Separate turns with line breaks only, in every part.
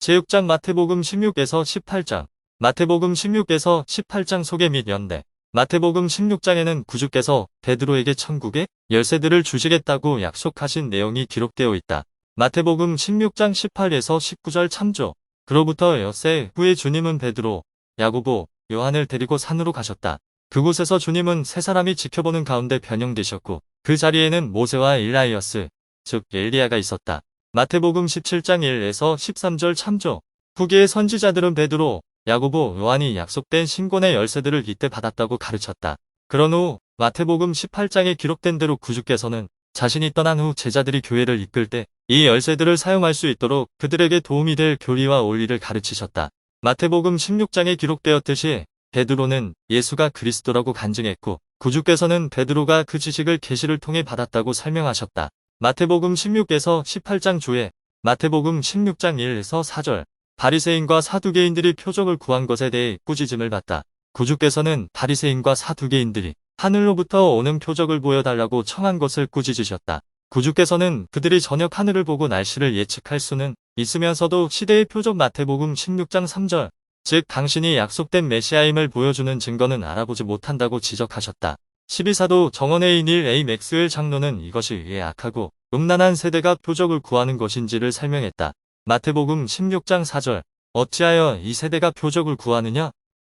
제6장 마태복음 16에서 18장 마태복음 16에서 18장 소개 및 연대 마태복음 16장에는 구주께서 베드로에게 천국의 열쇠들을 주시겠다고 약속하신 내용이 기록되어 있다. 마태복음 16장 18에서 19절 참조 그로부터 엿새 후에 주님은 베드로, 야고보, 요한을 데리고 산으로 가셨다. 그곳에서 주님은 세 사람이 지켜보는 가운데 변형되셨고 그 자리에는 모세와 일라이어스, 즉 엘리야가 있었다. 마태복음 17장 1에서 13절 참조 후기의 선지자들은 베드로, 야고보, 요한이 약속된 신권의 열쇠들을 이때 받았다고 가르쳤다. 그런 후 마태복음 18장에 기록된 대로 구주께서는 자신이 떠난 후 제자들이 교회를 이끌 때 이 열쇠들을 사용할 수 있도록 그들에게 도움이 될 교리와 원리를 가르치셨다. 마태복음 16장에 기록되었듯이 베드로는 예수가 그리스도라고 간증했고 구주께서는 베드로가 그 지식을 계시를 통해 받았다고 설명하셨다. 마태복음 16에서 18장 주에 마태복음 16장 1에서 4절 바리새인과 사두개인들이 표적을 구한 것에 대해 꾸짖음을 받다. 구주께서는 바리새인과 사두개인들이 하늘로부터 오는 표적을 보여달라고 청한 것을 꾸짖으셨다. 구주께서는 그들이 저녁 하늘을 보고 날씨를 예측할 수는 있으면서도 시대의 표적 마태복음 16장 3절 즉 당신이 약속된 메시아임을 보여주는 증거는 알아보지 못한다고 지적하셨다. 12사도 정원의 인일 A 맥스웰 장로는 이것이 왜 악하고 음란한 세대가 표적을 구하는 것인지를 설명했다. 마태복음 16장 4절 어찌하여 이 세대가 표적을 구하느냐?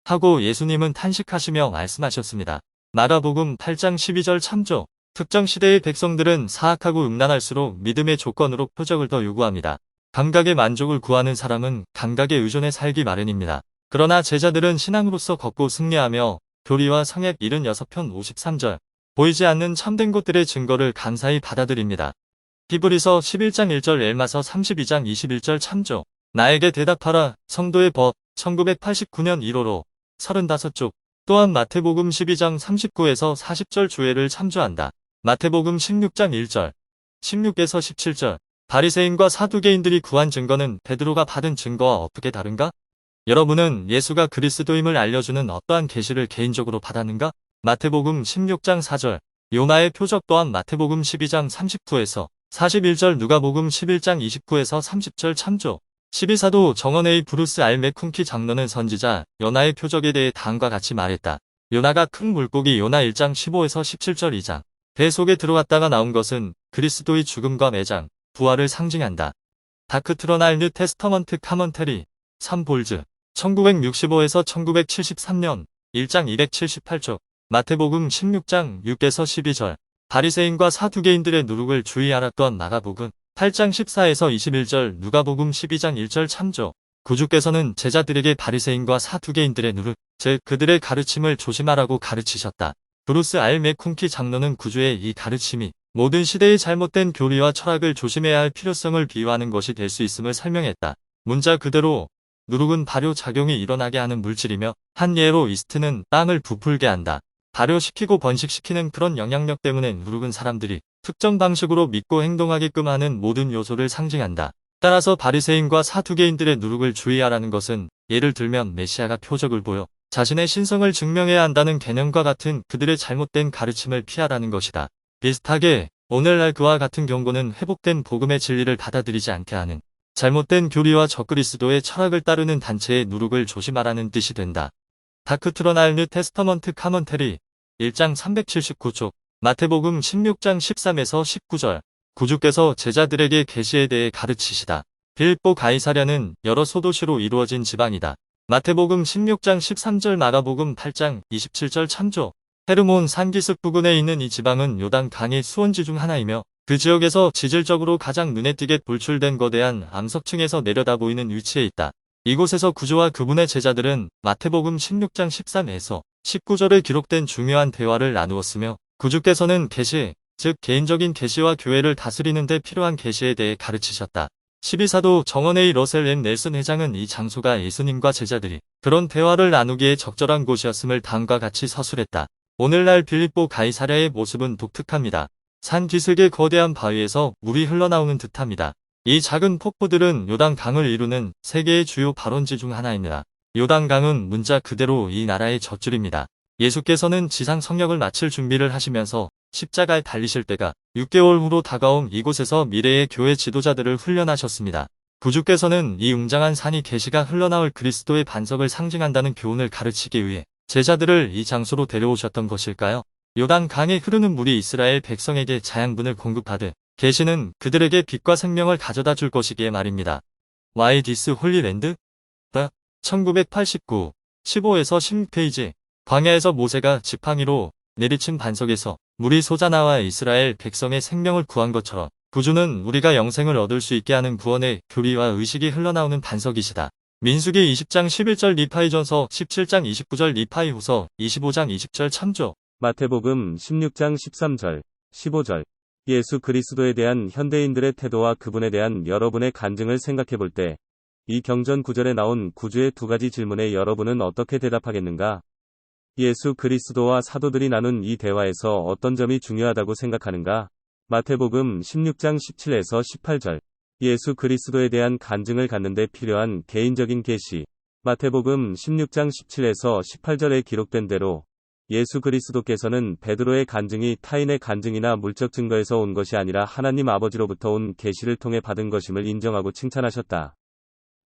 하고 예수님은 탄식하시며 말씀하셨습니다. 마가복음 8장 12절 참조 특정 시대의 백성들은 사악하고 음란할수록 믿음의 조건으로 표적을 더 요구합니다. 감각의 만족을 구하는 사람은 감각에 의존해 살기 마련입니다. 그러나 제자들은 신앙으로서 걷고 승리하며 교리와 성액 76편 53절. 보이지 않는 참된 것들의 증거를 감사히 받아들입니다. 히브리서 11장 1절 엘마서 32장 21절 참조. 나에게 대답하라. 성도의 법. 1989년 1호로 35쪽. 또한 마태복음 12장 39에서 40절 조회를 참조한다. 마태복음 16장 1절. 16에서 17절. 바리새인과 사두개인들이 구한 증거는 베드로가 받은 증거와 어떻게 다른가? 여러분은 예수가 그리스도임을 알려주는 어떠한 계시를 개인적으로 받았는가? 마태복음 16장 4절 요나의 표적 또한 마태복음 12장 39에서 41절 누가복음 11장 29에서 30절 참조 12사도 정원의 브루스 알메쿰키 장로는 선지자 요나의 표적에 대해 다음과 같이 말했다. 요나가 큰 물고기 요나 1장 15에서 17절 2장 배 속에 들어갔다가 나온 것은 그리스도의 죽음과 매장, 부활을 상징한다. 다크트로날 뉴 테스터먼트 카먼테리 3볼즈 1965에서 1973년 1장 278쪽 마태복음 16장 6에서 12절 바리새인과 사두개인들의 누룩을 주의하랐던 마가복음 8장 14에서 21절 누가복음 12장 1절 참조 구주께서는 제자들에게 바리새인과 사두개인들의 누룩 즉 그들의 가르침을 조심하라고 가르치셨다. 브루스 알 메쿰키 장로는 구주의 이 가르침이 모든 시대의 잘못된 교리와 철학을 조심해야 할 필요성을 비유하는 것이 될 수 있음을 설명했다. 문자 그대로 누룩은 발효 작용이 일어나게 하는 물질이며 한 예로 이스트는 땅을 부풀게 한다. 발효시키고 번식시키는 그런 영향력 때문에 누룩은 사람들이 특정 방식으로 믿고 행동하게끔 하는 모든 요소를 상징한다. 따라서 바리새인과 사두개인들의 누룩을 주의하라는 것은 예를 들면 메시아가 표적을 보여 자신의 신성을 증명해야 한다는 개념과 같은 그들의 잘못된 가르침을 피하라는 것이다. 비슷하게 오늘날 그와 같은 경고는 회복된 복음의 진리를 받아들이지 않게 하는 잘못된 교리와 적그리스도의 철학을 따르는 단체의 누룩을 조심하라는 뜻이 된다. 다크트로날 뉴 테스터먼트 카먼테리 1장 379쪽 마태복음 16장 13에서 19절 구주께서 제자들에게 계시에 대해 가르치시다. 빌보 가이사랴는 여러 소도시로 이루어진 지방이다. 마태복음 16장 13절 마가복음 8장 27절 참조 헤르몬 산기슭 부근에 있는 이 지방은 요단 강의 수원지 중 하나이며 그 지역에서 지질적으로 가장 눈에 띄게 돌출된 거대한 암석층에서 내려다 보이는 위치에 있다. 이곳에서 구조와 그분의 제자들은 마태복음 16장 13에서 19절에 기록된 중요한 대화를 나누었으며 구주께서는 계시, 즉 개인적인 계시와 교회를 다스리는 데 필요한 계시에 대해 가르치셨다. 12사도 정원의 러셀 앤 넬슨 회장은 이 장소가 예수님과 제자들이 그런 대화를 나누기에 적절한 곳이었음을 다음과 같이 서술했다. 오늘날 빌립보 가이사랴의 모습은 독특합니다. 산 뒤슬의 거대한 바위에서 물이 흘러나오는 듯합니다. 이 작은 폭포들은 요단 강을 이루는 세계의 주요 발원지 중 하나입니다. 요단 강은 문자 그대로 이 나라의 젖줄입니다. 예수께서는 지상 성역을 마칠 준비를 하시면서 십자가에 달리실 때가 6개월 후로 다가온 이곳에서 미래의 교회 지도자들을 훈련하셨습니다. 구주께서는 이 웅장한 산이 계시가 흘러나올 그리스도의 반석을 상징한다는 교훈을 가르치기 위해 제자들을 이 장소로 데려오셨던 것일까요? 요단 강에 흐르는 물이 이스라엘 백성에게 자양분을 공급하듯 계시는 그들에게 빛과 생명을 가져다 줄 것이기에 말입니다. Why this Holy Land? 1989, 15에서 16페이지 광야에서 모세가 지팡이로 내리친 반석에서 물이 솟아나와 이스라엘 백성의 생명을 구한 것처럼 구주는 우리가 영생을 얻을 수 있게 하는 구원의 교리와 의식이 흘러나오는 반석이시다. 민수기 20장 11절 리파이전서 17장 29절 리파이후서 25장 20절 참조
마태복음 16장 13절, 15절. 예수 그리스도에 대한 현대인들의 태도와 그분에 대한 여러분의 간증을 생각해 볼 때, 이 경전 구절에 나온 구주의 두 가지 질문에 여러분은 어떻게 대답하겠는가? 예수 그리스도와 사도들이 나눈 이 대화에서 어떤 점이 중요하다고 생각하는가? 마태복음 16장 17에서 18절. 예수 그리스도에 대한 간증을 갖는데 필요한 개인적인 계시. 마태복음 16장 17에서 18절에 기록된 대로 예수 그리스도께서는 베드로의 간증이 타인의 간증이나 물적 증거에서 온 것이 아니라 하나님 아버지로부터 온 계시를 통해 받은 것임을 인정하고 칭찬하셨다.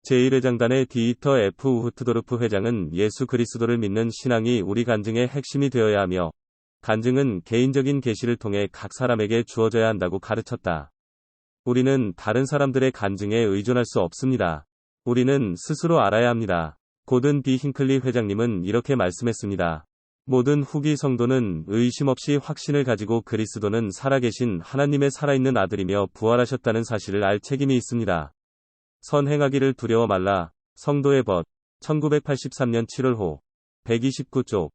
제1회장단의 디이터 F 우흐트도르프 회장은 예수 그리스도를 믿는 신앙이 우리 간증의 핵심이 되어야 하며 간증은 개인적인 계시를 통해 각 사람에게 주어져야 한다고 가르쳤다. 우리는 다른 사람들의 간증에 의존할 수 없습니다. 우리는 스스로 알아야 합니다. 고든 디 힝클리 회장님은 이렇게 말씀했습니다. 모든 후기 성도는 의심 없이 확신을 가지고 그리스도는 살아계신 하나님의 살아있는 아들이며 부활하셨다는 사실을 알 책임이 있습니다. 선행하기를 두려워 말라. 성도의 벗. 1983년 7월 호. 129쪽.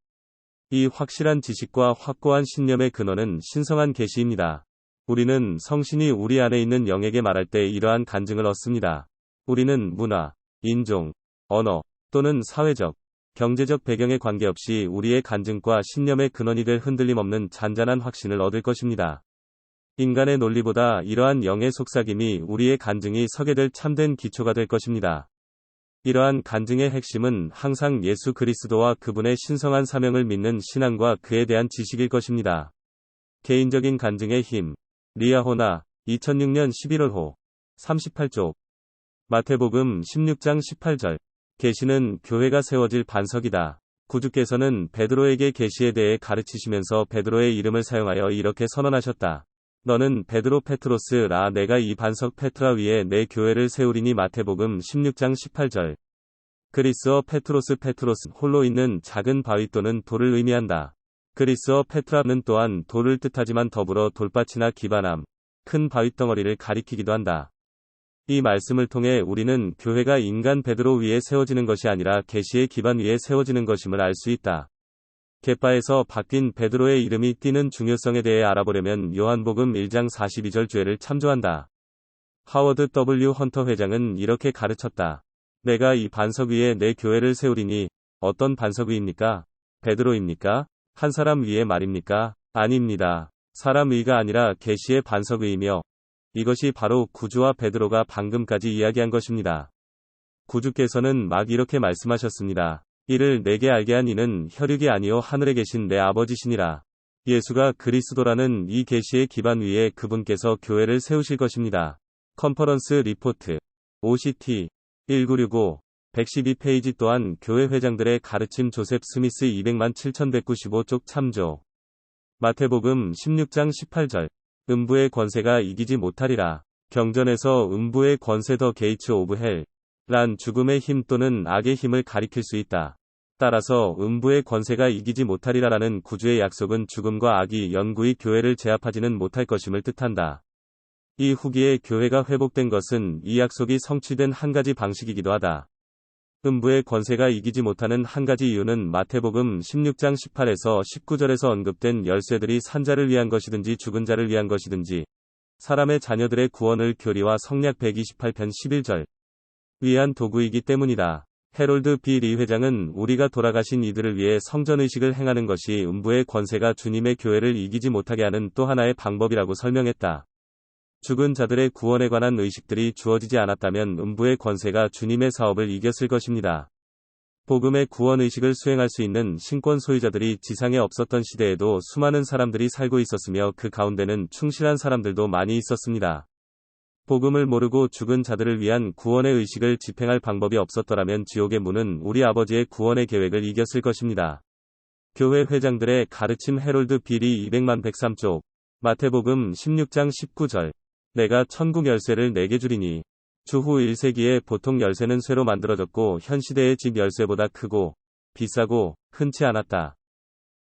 이 확실한 지식과 확고한 신념의 근원은 신성한 계시입니다. 우리는 성신이 우리 안에 있는 영에게 말할 때 이러한 간증을 얻습니다. 우리는 문화, 인종, 언어 또는 사회적, 경제적 배경에 관계없이 우리의 간증과 신념의 근원이 될 흔들림 없는 잔잔한 확신을 얻을 것입니다. 인간의 논리보다 이러한 영의 속삭임이 우리의 간증이 서게 될 참된 기초가 될 것입니다. 이러한 간증의 핵심은 항상 예수 그리스도와 그분의 신성한 사명을 믿는 신앙과 그에 대한 지식일 것입니다. 개인적인 간증의 힘. 리아호나 2006년 11월호 38쪽 마태복음 16장 18절 계시는 교회가 세워질 반석이다. 구주께서는 베드로에게 계시에 대해 가르치시면서 베드로의 이름을 사용하여 이렇게 선언하셨다. 너는 베드로 페트로스라 내가 이 반석 페트라 위에 내 교회를 세우리니 마태복음 16장 18절. 그리스어 페트로스 페트로스 홀로 있는 작은 바위 또는 돌을 의미한다. 그리스어 페트라는 또한 돌을 뜻하지만 더불어 돌밭이나 기반함, 큰 바위 덩어리를 가리키기도 한다. 이 말씀을 통해 우리는 교회가 인간 베드로 위에 세워지는 것이 아니라 계시의 기반 위에 세워지는 것임을 알 수 있다. 갯바에서 바뀐 베드로의 이름이 띄는 중요성에 대해 알아보려면 요한복음 1장 42절 죄를 참조한다. 하워드 W. 헌터 회장은 이렇게 가르쳤다. 내가 이 반석 위에 내 교회를 세우리니 어떤 반석 위입니까? 베드로입니까? 한 사람 위에 말입니까? 아닙니다. 사람 위가 아니라 계시의 반석 위이며 이것이 바로 구주와 베드로가 방금까지 이야기한 것입니다. 구주께서는 막 이렇게 말씀하셨습니다. 이를 내게 알게 한 이는 혈육이 아니요 하늘에 계신 내 아버지시니라. 예수가 그리스도라는 이 계시의 기반 위에 그분께서 교회를 세우실 것입니다. 컨퍼런스 리포트 OCT 1965 112페이지 또한 교회 회장들의 가르침 조셉 스미스 200만 7195쪽 참조 마태복음 16장 18절 음부의 권세가 이기지 못하리라. 경전에서 음부의 권세 더 게이츠 오브 헬, 란 죽음의 힘 또는 악의 힘을 가리킬 수 있다. 따라서 음부의 권세가 이기지 못하리라라는 구주의 약속은 죽음과 악이 영구히 교회를 제압하지는 못할 것임을 뜻한다. 이 후기에 교회가 회복된 것은 이 약속이 성취된 한 가지 방식이기도 하다. 음부의 권세가 이기지 못하는 한 가지 이유는 마태복음 16장 18에서 19절에서 언급된 열쇠들이 산자를 위한 것이든지 죽은 자를 위한 것이든지 사람의 자녀들의 구원을 교리와 성략 128편 11절 위한 도구이기 때문이다. 헤롤드 B. 리 회장은 우리가 돌아가신 이들을 위해 성전의식을 행하는 것이 음부의 권세가 주님의 교회를 이기지 못하게 하는 또 하나의 방법이라고 설명했다. 죽은 자들의 구원에 관한 의식들이 주어지지 않았다면 음부의 권세가 주님의 사업을 이겼을 것입니다. 복음의 구원 의식을 수행할 수 있는 신권 소유자들이 지상에 없었던 시대에도 수많은 사람들이 살고 있었으며 그 가운데는 충실한 사람들도 많이 있었습니다. 복음을 모르고 죽은 자들을 위한 구원의 의식을 집행할 방법이 없었더라면 지옥의 문은 우리 아버지의 구원의 계획을 이겼을 것입니다. 교회 회장들의 가르침 헤롤드 비리 200만 103쪽 마태복음 16장 19절 내가 천국 열쇠를 내게 주리니 주후 1세기에 보통 열쇠는 쇠로 만들어졌고 현 시대의 집 열쇠보다 크고 비싸고 흔치 않았다.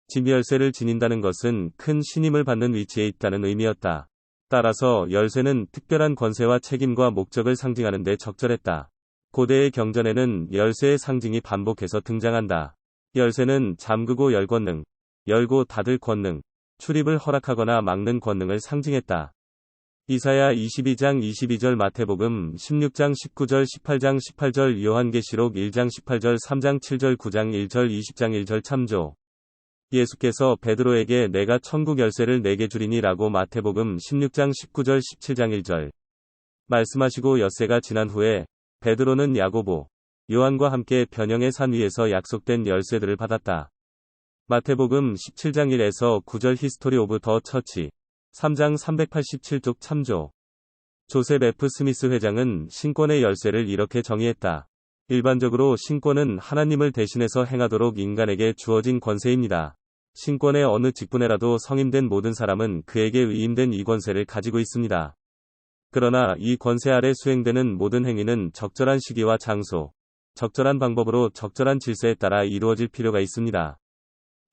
집 열쇠를 지닌다는 것은 큰 신임을 받는 위치에 있다는 의미였다. 따라서 열쇠는 특별한 권세와 책임과 목적을 상징하는 데 적절했다. 고대의 경전에는 열쇠의 상징이 반복해서 등장한다. 열쇠는 잠그고 열 권능, 열고 닫을 권능, 출입을 허락하거나 막는 권능을 상징했다. 이사야 22장 22절 마태복음 16장 19절 18장 18절 요한계시록 1장 18절 3장 7절 9장 1절 20장 1절 참조 예수께서 베드로에게 내가 천국 열쇠를 내게 주리니라고 마태복음 16장 19절 17장 1절 말씀하시고 엿새가 지난 후에 베드로는 야고보 요한과 함께 변형의 산 위에서 약속된 열쇠들을 받았다. 마태복음 17장 1에서 9절 히스토리 오브 더 처치 3장 387쪽 참조. 조셉 F. 스미스 회장은 신권의 열쇠를 이렇게 정의했다. 일반적으로 신권은 하나님을 대신해서 행하도록 인간에게 주어진 권세입니다. 신권의 어느 직분에라도 성임된 모든 사람은 그에게 위임된 이 권세를 가지고 있습니다. 그러나 이 권세 아래 수행되는 모든 행위는 적절한 시기와 장소, 적절한 방법으로 적절한 질서에 따라 이루어질 필요가 있습니다.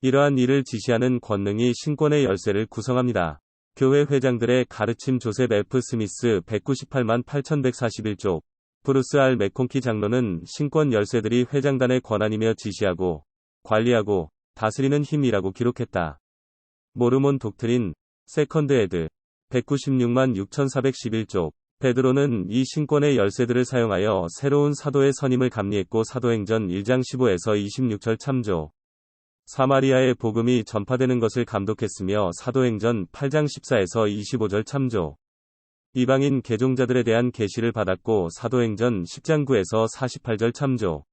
이러한 일을 지시하는 권능이 신권의 열쇠를 구성합니다. 교회 회장들의 가르침 조셉 F. 스미스 198만 8141쪽 브루스 R. 맥콘키 장로는 신권 열쇠들이 회장단의 권한이며 지시하고 관리하고 다스리는 힘이라고 기록했다. 모르몬 독트린 세컨드 에드 196만 6411쪽 베드로는 이 신권의 열쇠들을 사용하여 새로운 사도의 선임을 감리했고 사도행전 1장 15에서 26절 참조 사마리아의 복음이 전파되는 것을 감독했으며 사도행전 8장 14에서 25절 참조. 이방인 개종자들에 대한 계시를 받았고 사도행전 10장 9에서 48절 참조.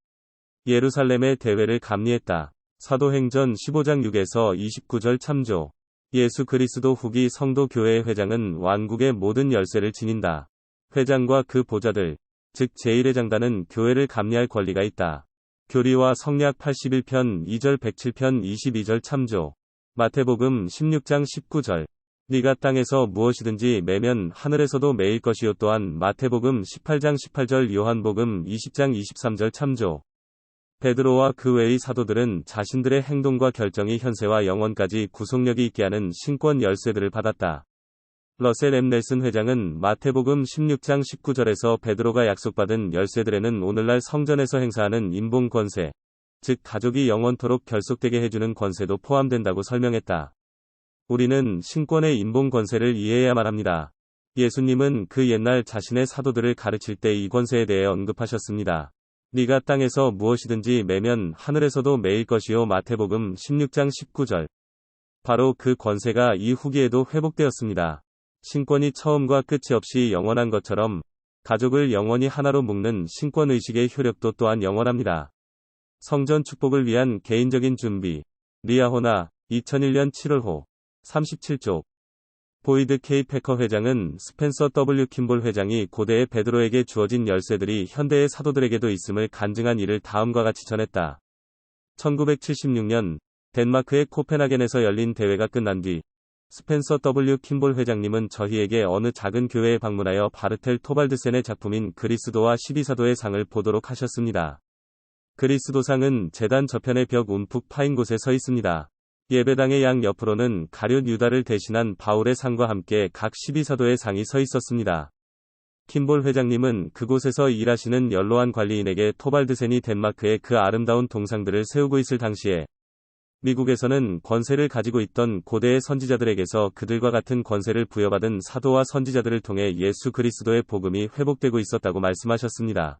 예루살렘의 대회를 감리했다. 사도행전 15장 6에서 29절 참조. 예수 그리스도 후기 성도 교회의 회장은 왕국의 모든 열쇠를 지닌다. 회장과 그 보좌들, 즉 제1회장단은 교회를 감리할 권리가 있다. 교리와 성략 81편 2절 107편 22절 참조. 마태복음 16장 19절. 네가 땅에서 무엇이든지 매면 하늘에서도 매일 것이요 또한 마태복음 18장 18절 요한복음 20장 23절 참조. 베드로와 그 외의 사도들은 자신들의 행동과 결정이 현세와 영원까지 구속력이 있게 하는 신권 열쇠들을 받았다. 러셀 M. 넬슨 회장은 마태복음 16장 19절에서 베드로가 약속받은 열쇠들에는 오늘날 성전에서 행사하는 인봉 권세, 즉 가족이 영원토록 결속되게 해주는 권세도 포함된다고 설명했다. 우리는 신권의 인봉 권세를 이해해야만 합니다. 예수님은 그 옛날 자신의 사도들을 가르칠 때 이 권세에 대해 언급하셨습니다. 네가 땅에서 무엇이든지 매면 하늘에서도 매일 것이요 마태복음 16장 19절. 바로 그 권세가 이 후기에도 회복되었습니다. 신권이 처음과 끝이 없이 영원한 것처럼 가족을 영원히 하나로 묶는 신권 의식의 효력도 또한 영원합니다. 성전 축복을 위한 개인적인 준비. 리아호나 2001년 7월호 37쪽 보이드 K 패커 회장은 스펜서 W 킴볼 회장이 고대의 베드로에게 주어진 열쇠들이 현대의 사도들에게도 있음을 간증한 일을 다음과 같이 전했다. 1976년 덴마크의 코펜하겐에서 열린 대회가 끝난 뒤 스펜서 W 킴볼 회장님은 저희에게 어느 작은 교회에 방문하여 바르텔 토발드센의 작품인 그리스도와 12사도의 상을 보도록 하셨습니다. 그리스도상은 재단 저편의 벽 움푹 파인 곳에 서 있습니다. 예배당의 양 옆으로는 가룟 유다를 대신한 바울의 상과 함께 각 12사도의 상이 서 있었습니다. 킴볼 회장님은 그곳에서 일하시는 연로한 관리인에게 토발드센이 덴마크에 그 아름다운 동상들을 세우고 있을 당시에 미국에서는 권세를 가지고 있던 고대의 선지자들에게서 그들과 같은 권세를 부여받은 사도와 선지자들을 통해 예수 그리스도의 복음이 회복되고 있었다고 말씀하셨습니다.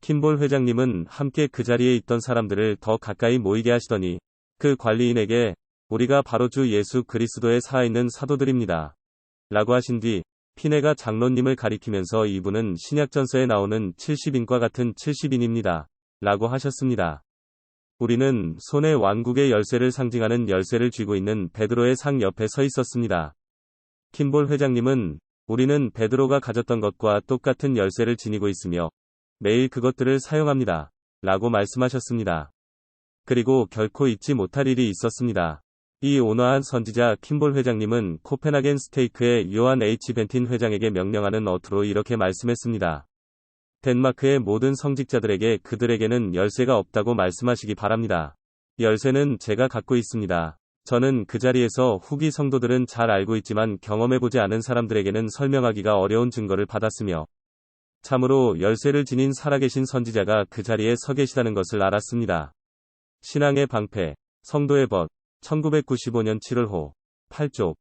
킴볼 회장님은 함께 그 자리에 있던 사람들을 더 가까이 모이게 하시더니 그 관리인에게 우리가 바로 주 예수 그리스도에 살아있는 사도들입니다. 라고 하신 뒤 피네가 장로님을 가리키면서 이분은 신약전서에 나오는 70인과 같은 70인입니다. 라고 하셨습니다. 우리는 손에 왕국의 열쇠를 상징하는 열쇠를 쥐고 있는 베드로의 상 옆에 서 있었습니다. 킴볼 회장님은 우리는 베드로가 가졌던 것과 똑같은 열쇠를 지니고 있으며 매일 그것들을 사용합니다. 라고 말씀하셨습니다. 그리고 결코 잊지 못할 일이 있었습니다. 이 온화한 선지자 킴볼 회장님은 코펜하겐 스테이크의 요한 H. 벤틴 회장에게 명령하는 어투로 이렇게 말씀했습니다. 덴마크의 모든 성직자들에게 그들에게는 열쇠가 없다고 말씀하시기 바랍니다. 열쇠는 제가 갖고 있습니다. 저는 그 자리에서 후기 성도들은 잘 알고 있지만 경험해보지 않은 사람들에게는 설명하기가 어려운 증거를 받았으며, 참으로 열쇠를 지닌 살아계신 선지자가 그 자리에 서 계시다는 것을 알았습니다. 신앙의 방패, 성도의 벗, 1995년 7월 호, 8쪽.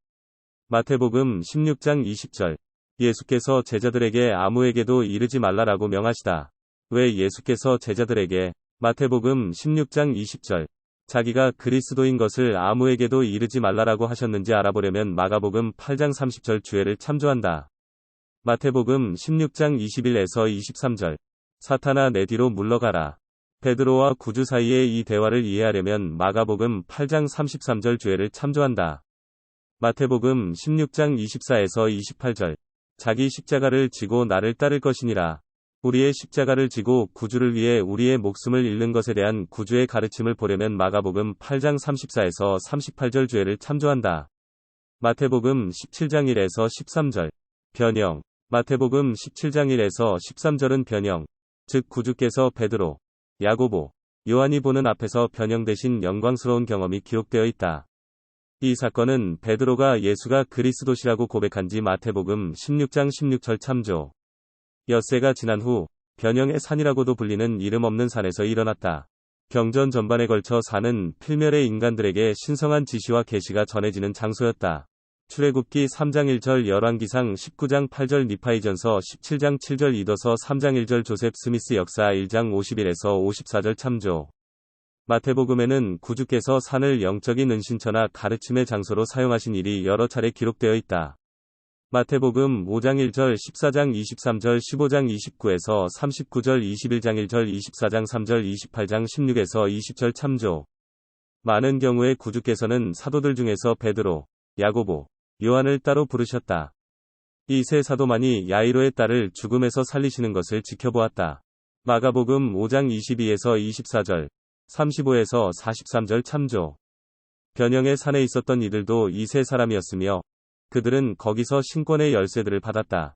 마태복음 16장 20절. 예수께서 제자들에게 아무에게도 이르지 말라라고 명하시다. 왜 예수께서 제자들에게 마태복음 16장 20절 자기가 그리스도인 것을 아무에게도 이르지 말라라고 하셨는지 알아보려면 마가복음 8장 30절 주애를 참조한다. 마태복음 16장 21에서 23절 사탄아 내 뒤로 물러가라. 베드로와 구주 사이의 이 대화를 이해하려면 마가복음 8장 33절 주애를 참조한다. 마태복음 16장 24에서 28절 자기 십자가를 지고 나를 따를 것이니라. 우리의 십자가를 지고 구주를 위해 우리의 목숨을 잃는 것에 대한 구주의 가르침을 보려면 마가복음 8장 34에서 38절 주애를 참조한다. 마태복음 17장 1에서 13절 변형 마태복음 17장 1에서 13절은 변형 즉 구주께서 베드로 야고보 요한이 보는 앞에서 변형되신 영광스러운 경험이 기록되어 있다. 이 사건은 베드로가 예수가 그리스도시라고 고백한 지 마태복음 16장 16절 참조. 엿새가 지난 후 변형의 산이라고도 불리는 이름 없는 산에서 일어났다. 경전 전반에 걸쳐 사는 필멸의 인간들에게 신성한 지시와 계시가 전해지는 장소였다. 출애굽기 3장 1절 열왕기상 19장 8절 니파이전서 17장 7절 이더서 3장 1절 조셉 스미스 역사 1장 51에서 54절 참조. 마태복음에는 구주께서 산을 영적인 은신처나 가르침의 장소로 사용하신 일이 여러 차례 기록되어 있다. 마태복음 5장 1절 14장 23절 15장 29에서 39절 21장 1절 24장 3절 28장 16에서 20절 참조. 많은 경우에 구주께서는 사도들 중에서 베드로, 야고보, 요한을 따로 부르셨다. 이 세 사도만이 야이로의 딸을 죽음에서 살리시는 것을 지켜보았다. 마가복음 5장 22에서 24절, 35에서 43절 참조. 변형의 산에 있었던 이들도 이 세 사람이었으며 그들은 거기서 신권의 열쇠들을 받았다.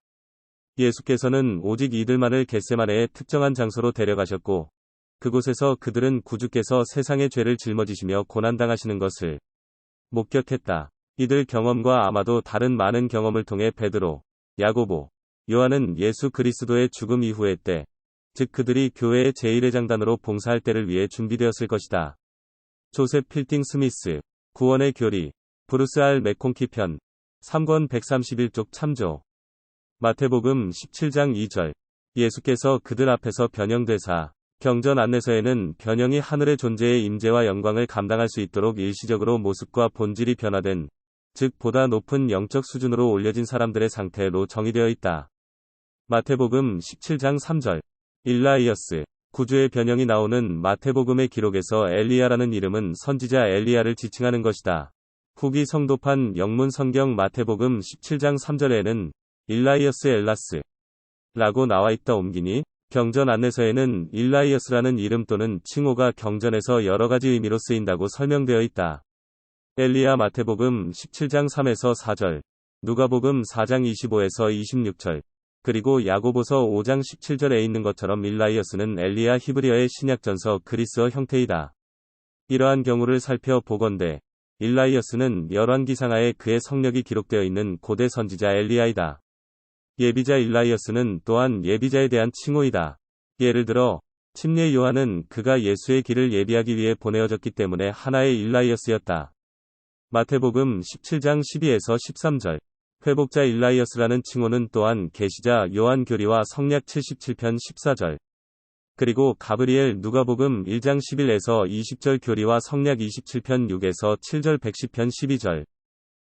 예수께서는 오직 이들만을 겟세마네의 특정한 장소로 데려가셨고 그곳에서 그들은 구주께서 세상의 죄를 짊어지시며 고난당하시는 것을 목격했다. 이들 경험과 아마도 다른 많은 경험을 통해 베드로, 야고보, 요한은 예수 그리스도의 죽음 이후의 때, 즉 그들이 교회의 제1회장단으로 봉사할 때를 위해 준비되었을 것이다. 조셉 필딩 스미스, 구원의 교리, 브루스 알 맥콩키 편, 3권 131쪽 참조. 마태복음 17장 2절. 예수께서 그들 앞에서 변형되사, 경전 안내서에는 변형이 하늘의 존재의 임재와 영광을 감당할 수 있도록 일시적으로 모습과 본질이 변화된, 즉 보다 높은 영적 수준으로 올려진 사람들의 상태로 정의되어 있다. 마태복음 17장 3절. 일라이어스. 구주의 변형이 나오는 마태복음의 기록에서 엘리야라는 이름은 선지자 엘리야를 지칭하는 것이다. 후기 성도판 영문 성경 마태복음 17장 3절에는 일라이어스 엘라스 라고 나와 있다 옮기니 경전 안내서에는 일라이어스라는 이름 또는 칭호가 경전에서 여러 가지 의미로 쓰인다고 설명되어 있다. 엘리야 마태복음 17장 3에서 4절, 누가복음 4장 25에서 26절, 그리고 야고보서 5장 17절에 있는 것처럼 일라이어스는 엘리야 히브리어의 신약전서 그리스어 형태이다. 이러한 경우를 살펴보건대 일라이어스는 열왕기상하에 그의 성력이 기록되어 있는 고대 선지자 엘리야이다. 예비자 일라이어스는 또한 예비자에 대한 칭호이다. 예를 들어 침례 요한은 그가 예수의 길을 예비하기 위해 보내어졌기 때문에 하나의 일라이어스였다. 마태복음 17장 12에서 13절 회복자 일라이어스라는 칭호는 또한 계시자 요한 교리와 성략 77편 14절. 그리고 가브리엘 누가복음 1장 11에서 20절 교리와 성략 27편 6에서 7절 110편 12절.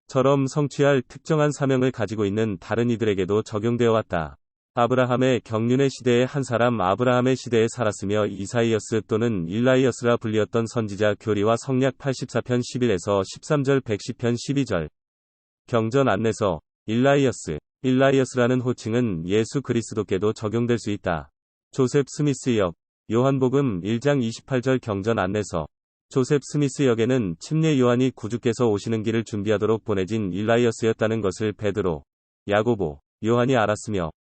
처럼 성취할 특정한 사명을 가지고 있는 다른 이들에게도 적용되어 왔다. 아브라함의 경륜의 시대의 한 사람 아브라함의 시대에 살았으며 이사이어스 또는 일라이어스라 불리었던 선지자 교리와 성략 84편 11에서 13절 110편 12절 경전 안내서 일라이어스 일라이어스라는 호칭은 예수 그리스도께도 적용될 수 있다. 조셉 스미스 역, 요한복음 1장 28절 경전 안내서. 조셉 스미스 역에는 침례 요한이 구주께서 오시는 길을 준비하도록 보내진 일라이어스였다는 것을 베드로, 야고보, 요한이 알았으며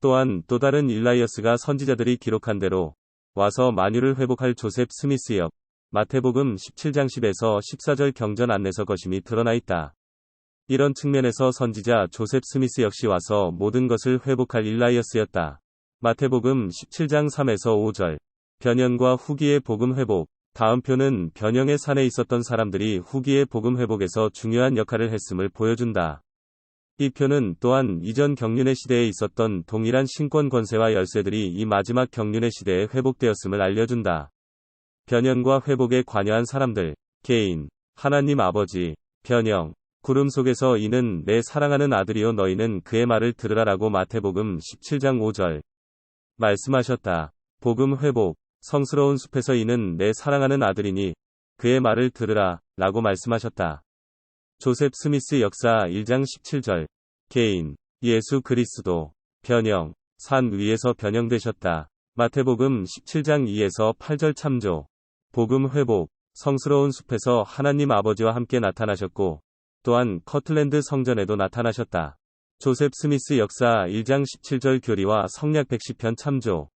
또한 또 다른 일라이어스가 선지자들이 기록한 대로 와서 만유를 회복할 조셉 스미스 역, 마태복음 17장 10에서 14절 경전 안내서 것임이 드러나 있다. 이런 측면에서 선지자 조셉 스미스 역시 와서 모든 것을 회복할 일라이어스였다. 마태복음 17장 3에서 5절. 변형과 후기의 복음 회복. 다음 표는 변형의 산에 있었던 사람들이 후기의 복음 회복에서 중요한 역할을 했음을 보여준다. 이 표는 또한 이전 경륜의 시대에 있었던 동일한 신권 권세와 열쇠들이 이 마지막 경륜의 시대에 회복되었음을 알려준다. 변형과 회복에 관여한 사람들, 개인, 하나님 아버지, 변형, 구름 속에서 이는 내 사랑하는 아들이요 너희는 그의 말을 들으라라고 마태복음 17장 5절 말씀하셨다. 복음 회복, 성스러운 숲에서 이는 내 사랑하는 아들이니 그의 말을 들으라 라고 말씀하셨다. 조셉 스미스 역사 1장 17절 개인, 예수 그리스도, 변형, 산 위에서 변형되셨다. 마태복음 17장 2에서 8절 참조. 복음 회복, 성스러운 숲에서 하나님 아버지와 함께 나타나셨고, 또한 커틀랜드 성전에도 나타나셨다. 조셉 스미스 역사 1장 17절 교리와 성략 110편 참조.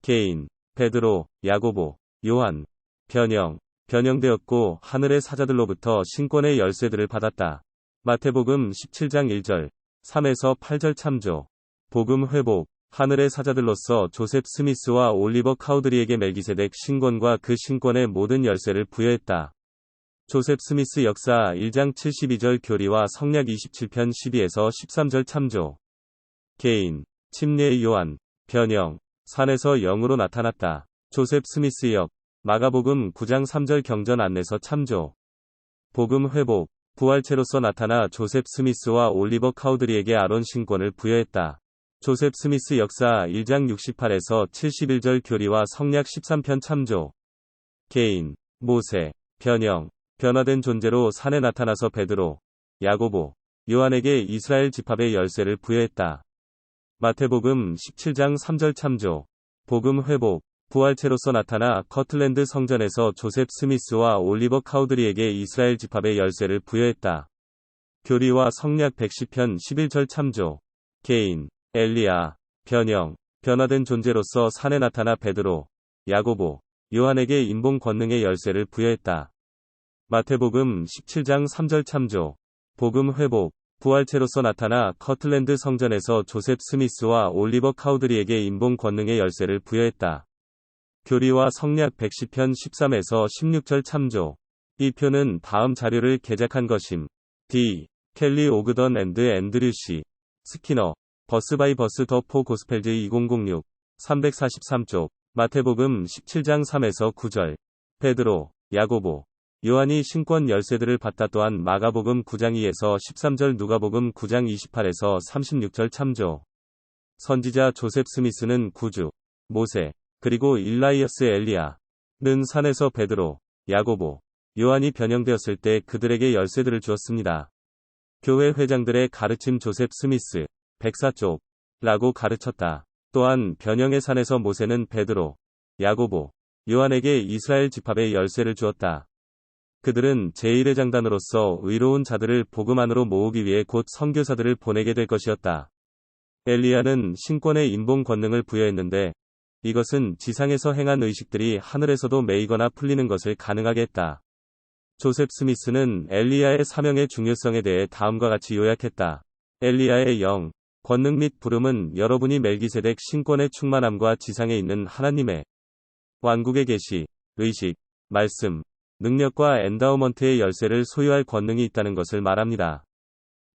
개인, 베드로, 야고보, 요한, 변형, 변형되었고 하늘의 사자들로부터 신권의 열쇠들을 받았다. 마태복음 17장 1절, 3에서 8절 참조. 복음 회복, 하늘의 사자들로서 조셉 스미스와 올리버 카우드리에게 멜기세덱 신권과 그 신권의 모든 열쇠를 부여했다. 조셉 스미스 역사 1장 72절 교리와 성략 27편 12에서 13절 참조. 개인, 침례의 요한, 변형, 산에서 영으로 나타났다. 조셉 스미스 역, 마가복음 9장 3절 경전 안내서 참조. 복음 회복, 부활체로서 나타나 조셉 스미스와 올리버 카우드리에게 아론 신권을 부여했다. 조셉 스미스 역사 1장 68에서 71절 교리와 성략 13편 참조. 개인, 모세, 변형, 변화된 존재로 산에 나타나서 베드로, 야고보, 요한에게 이스라엘 집합의 열쇠를 부여했다. 마태복음 17장 3절 참조. 복음 회복, 부활체로서 나타나 커틀랜드 성전에서 조셉 스미스와 올리버 카우드리에게 이스라엘 집합의 열쇠를 부여했다. 교리와 성략 110편 11절 참조. 개인, 엘리야, 변형, 변화된 존재로서 산에 나타나 베드로, 야고보, 요한에게 인본 권능의 열쇠를 부여했다. 마태복음 17장 3절 참조. 복음 회복, 부활체로서 나타나 커틀랜드 성전에서 조셉 스미스와 올리버 카우드리에게 인본 권능의 열쇠를 부여했다. 교리와 성략 110편 13에서 16절 참조. 이 표는 다음 자료를 개작한 것임. D. 켈리 오그던 앤드 앤드류 씨. 스키너. 버스 바이 버스 더 포 고스펠즈 2006. 343쪽. 마태복음 17장 3에서 9절. 베드로, 야고보, 요한이 신권 열쇠들을 받다 또한 마가복음 9장 2에서 13절 누가복음 9장 28에서 36절 참조. 선지자 조셉 스미스는 구주, 모세, 그리고 일라이어스 엘리야는 산에서 베드로, 야고보, 요한이 변형되었을 때 그들에게 열쇠들을 주었습니다. 교회 회장들의 가르침 조셉 스미스, 백사 쪽, 라고 가르쳤다. 또한 변형의 산에서 모세는 베드로, 야고보, 요한에게 이스라엘 집합의 열쇠를 주었다. 그들은 제1의 장단으로서 의로운 자들을 복음 안으로 모으기 위해 곧 선교사들을 보내게 될 것이었다. 엘리야는 신권의 인본 권능을 부여했는데 이것은 지상에서 행한 의식들이 하늘에서도 매이거나 풀리는 것을 가능하게 했다. 조셉 스미스는 엘리야의 사명의 중요성에 대해 다음과 같이 요약했다. 엘리야의 영, 권능 및 부름은 여러분이 멜기세덱 신권의 충만함과 지상에 있는 하나님의 왕국의 계시, 의식, 말씀, 능력과 엔다우먼트의 열쇠를 소유할 권능이 있다는 것을 말합니다.